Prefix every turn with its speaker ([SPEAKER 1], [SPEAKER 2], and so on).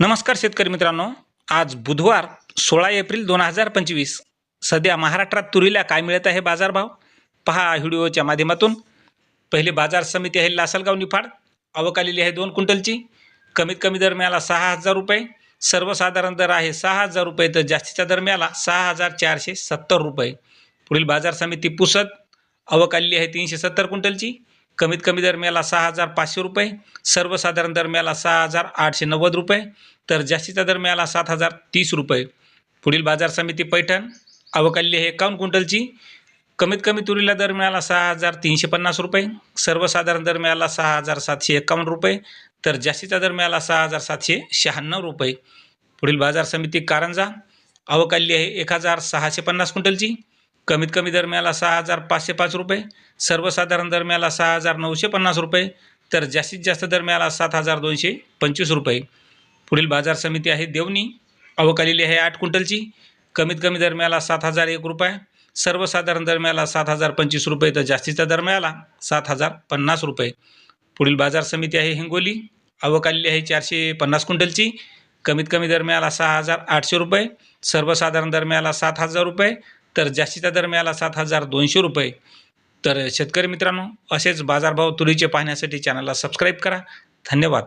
[SPEAKER 1] नमस्कार शेतकरी मित्रांनो. आज बुधवार सोळा एप्रिल दोन हजार पंचवीस. सध्या महाराष्ट्रात तुरीला काय मिळत आहे बाजारभाव? पहा व्हिडिओच्या माध्यमातून. पहिले बाजार समिती आहे लासलगाव निफाड. आवक आलेली आहे दोन क्विंटलची. कमीत कमी दर मिळाला सहा हजार रुपये. सर्वसाधारण दर आहे सहा हजार रुपये तर जास्तीचा दर मिळाला सहा हजार चारशे सत्तर रुपये. पुढील बाजार समिती पुसद. आवक आलेली आहे तीनशे सत्तर क्विंटलची. कमीत कमी दरम्याला सहा हजार पाचशे रुपये सर्वसाधारण दरम्याला सहा हजार आठशे नव्वद रुपये तर जास्तीचा दरम्याला सात हजार तीस रुपये. पुढील बाजार समिती पैठण अवकाली आहे एकावन्न क्विंटलची कमीत कमी तुरीला दर मिळाला सहा हजार तीनशे पन्नास रुपये सर्वसाधारण दर मिळाला सहा हजार सातशे एकावन्न रुपये तर जास्तीचा दर मिळाला सहा हजार सातशे शहाण्णव रुपये. पुढील बाजार समिती कारंजा अवकाली आहे एक हजार सहाशे पन्नास क्विंटलची कमीत कमी दरम्याला सहा हजार पाचशे पाच रुपये सर्वसाधारण दरम्याला सहा हजार नऊशे पन्नास रुपये तर जास्तीत जास्त दरम्याला सात हजार दोनशे पंचवीस रुपये. पुढील बाजार समिती आहे देवणी आवक आलेली आहे आठ क्विंटलची. कमीत कमी दरम्याला सात हजार एक रुपये सर्वसाधारण दरम्याला सात हजार पंचवीस रुपये तर जास्तीचा दरम्याला सात हजार पन्नास रुपये. पुढील बाजार समिती आहे हिंगोली आवक आलेली आहे चारशे पन्नास क्विंटलची. कमीत कमी दरम्याला सहा हजार आठशे रुपये सर्वसाधारण दरम्याला सात हजार रुपये तर जास्तीचा दर मिळाला सात हजार दोनशे रुपये. तर शेतकरी मित्रांनो असेच बाजारभाव तुरीचे पाहण्यासाठी चॅनलला सबस्क्राईब करा. धन्यवाद.